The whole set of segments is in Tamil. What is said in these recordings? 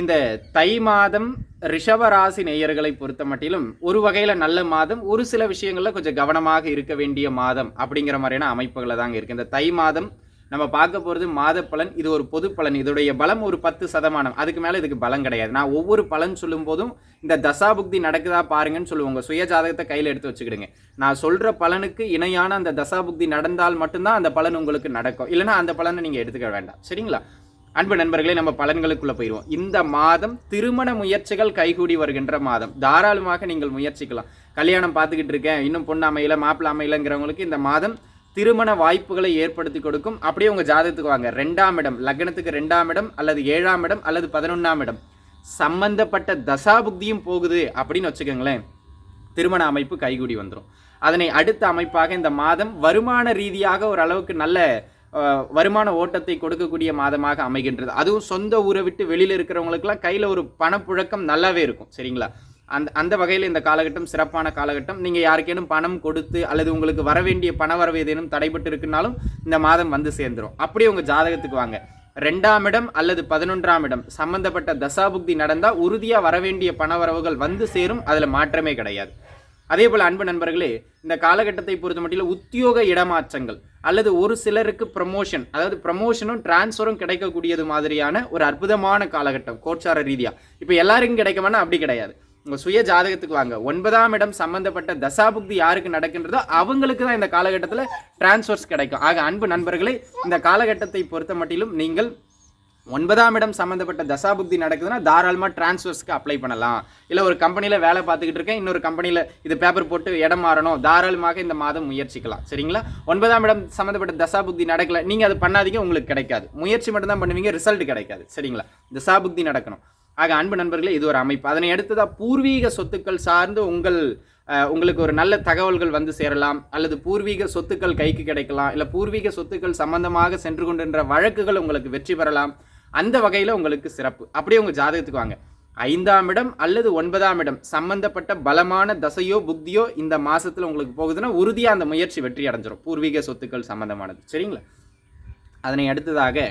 இந்த தை மாதம் ரிஷபராசி நேயர்களை பொறுத்த மட்டிலும் ஒரு வகையில் நல்ல மாதம் ஒரு சில விஷயங்களில் கொஞ்சம் கவனமாக இருக்க வேண்டிய மாதம் அப்படிங்கிற மாதிரியான அமைப்புகளை தாங்க இருக்குது இந்த தை மாதம் நம்ம பார்க்க போகிறது மாத பலன் இது ஒரு பொது பலன். இதோடைய பலம் ஒரு பத்து சதமானம். அதுக்கு மேலே இதுக்கு பலம் கிடையாது. நான் ஒவ்வொரு பலன் சொல்லும் போதும் இந்த தசாபுக்தி நடக்குதா பாருங்கன்னு சொல்லுவோம். சுய ஜாதகத்தை கையில் எடுத்து வச்சுக்கிடுங்க. நான் சொல்கிற பலனுக்கு இணையான அந்த தசாபுக்தி நடந்தால் மட்டும்தான் அந்த பலன் உங்களுக்கு நடக்கும். இல்லைன்னா அந்த பலனை நீங்கள் எடுத்துக்க வேண்டாம். சரிங்களா? அன்பு நண்பர்களே நம்ம பலன்களுக்குள்ள போயிடுவோம் இந்த மாதம் திருமண முயற்சிகள் கைகூடி வருகின்ற மாதம். தாராளமாக நீங்கள் முயற்சிக்கலாம். கல்யாணம் பார்த்துக்கிட்டு இருக்கேன். இன்னும் பொண்ணு அமையல மாப்பிள்ள அமையலங்கிறவங்களுக்கு இந்த மாதம் திருமண வாய்ப்புகளை ஏற்படுத்தி கொடுக்கும். அப்படியே உங்கள் ஜாதகத்துக்கு வாங்க. ரெண்டாம் இடம் லக்னத்துக்கு ரெண்டாம் இடம் அல்லது ஏழாம் இடம் அல்லது பதினொன்றாம் இடம். சம்பந்தப்பட்ட தசாபுக்தியும் போகுது அப்படின்னு வச்சுக்கோங்களேன் திருமண அமைப்பு கைகூடி வந்துடும் அதனை அடுத்த அமைப்பாக இந்த மாதம் வருமான ரீதியாக ஓரளவுக்கு நல்ல வருமான ஓட்டத்தை கொடுக்கக்கூடிய மாதமாக அமைகின்றது. அதுவும் சொந்த ஊரை விட்டு வெளியில் இருக்கிறவங்களுக்குலாம் கையில் ஒரு பணப்புழக்கம் நல்லாவே இருக்கும் சரிங்களா? அந்த அந்த வகையில் இந்த காலகட்டம் சிறப்பான காலகட்டம். நீங்கள் யாருக்கேனும் பணம் கொடுத்து அல்லது உங்களுக்கு வர வேண்டிய பண வரவு ஏதேனும் தடைபட்டு இருக்குனாலும் இந்த மாதம் வந்து சேர்ந்துரும். அப்படியே உங்கள் ஜாதகத்துக்கு வாங்க. ரெண்டாம் இடம் அல்லது பதினொன்றாம் இடம் சம்பந்தப்பட்ட தசாபுக்தி நடந்தால் உறுதியாக வரவேண்டிய பண வரவுகள் வந்து சேரும். அதில் மாற்றமே கிடையாது. அதே போல் அன்பு நண்பர்களே இந்த காலகட்டத்தை பொறுத்த மட்டும் உத்தியோக இடமாற்றங்கள் அல்லது ஒரு சிலருக்கு ப்ரமோஷன் அதாவது ப்ரமோஷனும் டிரான்ஸ்ஃபரும் கிடைக்கக்கூடியது மாதிரியான ஒரு அற்புதமான காலகட்டம் கோச்சார ரீதியாக இப்போ எல்லாருக்கும் கிடைக்குமானா? அப்படி கிடையாது. உங்கள் சுய ஜாதகத்துக்கு வாங்க. ஒன்பதாம் இடம் சம்பந்தப்பட்ட தசாபுக்தி யாருக்கு நடக்கின்றதோ அவங்களுக்கு தான் இந்த காலகட்டத்தில் டிரான்ஸ்ஃபர்ஸ் கிடைக்கும். ஆக அன்பு நண்பர்களே இந்த காலகட்டத்தை பொறுத்த மட்டிலும் நீங்கள் ஒன்பதாம் இடம் சம்மந்தப்பட்ட தசாபுக்தி நடக்குதுன்னா தாராளமாக டிரான்ஸ்ஃபர்ஸ்க்கு அப்ளை பண்ணலாம். இல்லை ஒரு கம்பெனியில் வேலை பார்த்துக்கிட்டு இருக்கேன் இன்னொரு கம்பெனியில் இது பேப்பர் போட்டு இடம் மாறணும். தாராளமாக இந்த மாதம் முயற்சிக்கலாம். சரிங்களா? ஒன்பதாம் இடம் சம்மந்தப்பட்ட தசாபுக்தி நடக்கலை நீங்கள் அது பண்ணாதீங்க உங்களுக்கு கிடைக்காது. முயற்சி மட்டும்தான் பண்ணுவீங்க ரிசல்ட் கிடைக்காது. சரிங்களா? தசாபுக்தி நடக்கணும். ஆக அன்பு நண்பர்களே இது ஒரு அமைப்பு. அதனை அடுத்ததா பூர்வீக சொத்துக்கள் சார்ந்து உங்கள் உங்களுக்கு ஒரு நல்ல தகவல்கள் வந்து சேரலாம். அல்லது பூர்வீக சொத்துக்கள் கைக்கு கிடைக்கலாம். இல்லை பூர்வீக சொத்துக்கள் சம்பந்தமாக சென்று கொண்டிருந்த வழக்குகள் உங்களுக்கு வெற்றி பெறலாம். அந்த வகையில் உங்களுக்கு சிறப்பு. அப்படியே உங்கள் ஜாதகத்துக்கு வாங்க. ஐந்தாம் இடம் அல்லது ஒன்பதாம் இடம் சம்பந்தப்பட்ட பலமான தசையோ புக்தியோ இந்த மாதத்தில் உங்களுக்கு போகுதுன்னா உறுதியாக அந்த முயற்சி வெற்றி அடைஞ்சிரும். பூர்வீக சொத்துக்கள் சம்பந்தமானது. சரிங்களா? அதனை அடுத்ததாக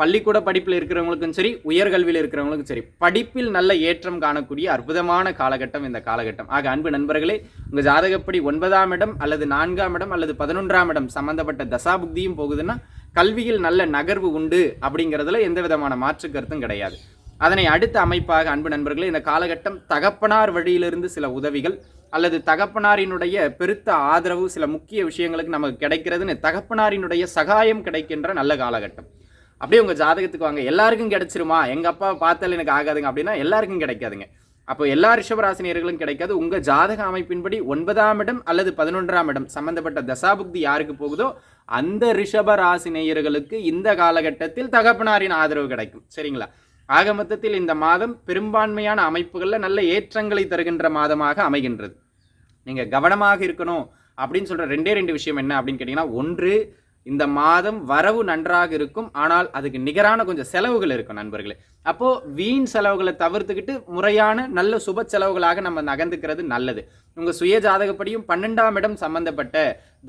பள்ளிக்கூட படிப்பில் இருக்கிறவங்களுக்கும் சரி உயர்கல்வியில் இருக்கிறவங்களுக்கும் சரி படிப்பில் நல்ல ஏற்றம் காணக்கூடிய அற்புதமான காலகட்டம் இந்த காலகட்டம். ஆக அன்பு நண்பர்களே உங்கள் ஜாதகப்படி ஒன்பதாம் இடம் அல்லது நான்காம் இடம் அல்லது பதினொன்றாம் இடம் சம்பந்தப்பட்ட தசாபுக்தியும் போகுதுன்னா கல்வியில் நல்ல நகர்வு உண்டு அப்படிங்கிறதுல எந்த விதமான மாற்று கருத்தும் கிடையாது. அதனை அடுத்த அமைப்பாக அன்பு நண்பர்களே இந்த காலகட்டம் தகப்பனார் வழியிலிருந்து சில உதவிகள் அல்லது தகப்பனாரினுடைய பெருத்த ஆதரவு சில முக்கிய விஷயங்களுக்கு நமக்கு கிடைக்கிறதுன்னு தகப்பனாரினுடைய சகாயம் கிடைக்கின்ற நல்ல காலகட்டம். அப்படியே உங்கள் ஜாதகத்துக்கு வாங்க. எல்லாருக்கும் கிடைச்சிருமா? எங்கள் அப்பா பார்த்தால் எனக்கு ஆகாதுங்க. அப்படின்னா எல்லாருக்கும் கிடைக்காதுங்க. அப்போ எல்லா ரிஷபராசினியர்களும் கிடைக்காது. உங்கள் ஜாதக அமைப்பின்படி ஒன்பதாம் இடம் அல்லது பதினொன்றாம் இடம் சம்பந்தப்பட்ட தசாபுக்தி யாருக்கு போகுதோ அந்த ரிஷபராசினியர்களுக்கு இந்த காலகட்டத்தில் தகப்பனாரின் ஆதரவு கிடைக்கும். சரிங்களா? ஆக மொத்தத்தில் இந்த மாதம் பெரும்பான்மையான அமைப்புகளில் நல்ல ஏற்றங்களை தருகின்ற மாதமாக அமைகின்றது. நீங்கள் கவனமாக இருக்கணும் அப்படின்னு சொல்கிற ரெண்டே ரெண்டு விஷயம் என்ன அப்படின்னு கேட்டிங்கன்னா ஒன்று இந்த மாதம் வரவு நன்றாக இருக்கும். ஆனால் அதுக்கு நிகரான கொஞ்சம் செலவுகள் இருக்கும் நண்பர்களே. அப்போது வீண் செலவுகளை தவிர்த்துக்கிட்டு முறையான நல்ல சுப செலவுகளாக நம்ம நகர்ந்துக்கிறது நல்லது. உங்கள் சுய ஜாதகப்படியும் பன்னெண்டாம் இடம் சம்பந்தப்பட்ட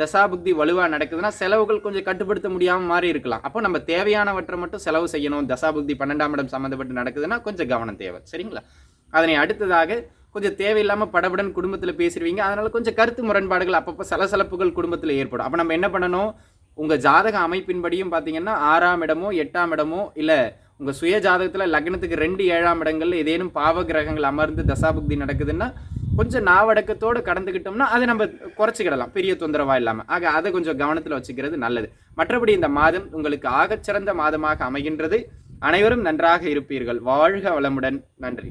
தசாபுக்தி வலுவாக நடக்குதுன்னா செலவுகள் கொஞ்சம் கட்டுப்படுத்த முடியாமல் மாறி இருக்கலாம். அப்போ நம்ம தேவையானவற்றை மட்டும் செலவு செய்யணும். தசாபுக்தி பன்னெண்டாம் இடம் சம்மந்தப்பட்டு நடக்குதுன்னா கொஞ்சம் கவனம் தேவை. சரிங்களா? அதனை அடுத்ததாக கொஞ்சம் தேவையில்லாமல் படபடன் குடும்பத்தில் பேசிடுவீங்க. அதனால கொஞ்சம் கருத்து முரண்பாடுகள் அப்பப்போ சலசலப்புகள் குடும்பத்தில் ஏற்படும். அப்போ நம்ம என்ன பண்ணணும்? உங்கள் ஜாதக அமைப்பின்படியும் பார்த்தீங்கன்னா ஆறாம் இடமோ எட்டாம் இடமோ இல்லை உங்கள் சுய ஜாதகத்தில் லக்னத்துக்கு ரெண்டு ஏழாம் இடங்கள்ல ஏதேனும் பாவ கிரகங்கள் அமர்ந்து தசாபுக்தி நடக்குதுன்னா கொஞ்சம் நாவடக்கத்தோடு கடந்துக்கிட்டோம்னா அதை நம்ம குறைச்சிக்கிடலாம். பெரிய தொந்தரவாக இல்லாமல் ஆக அதை கொஞ்சம் கவனத்தில் வச்சுக்கிறது நல்லது. மற்றபடி இந்த மாதம் உங்களுக்கு ஆகச்சிறந்த மாதமாக அமைகின்றது. அனைவரும் நன்றாக இருப்பீர்கள். வாழ்க வளமுடன். நன்றி.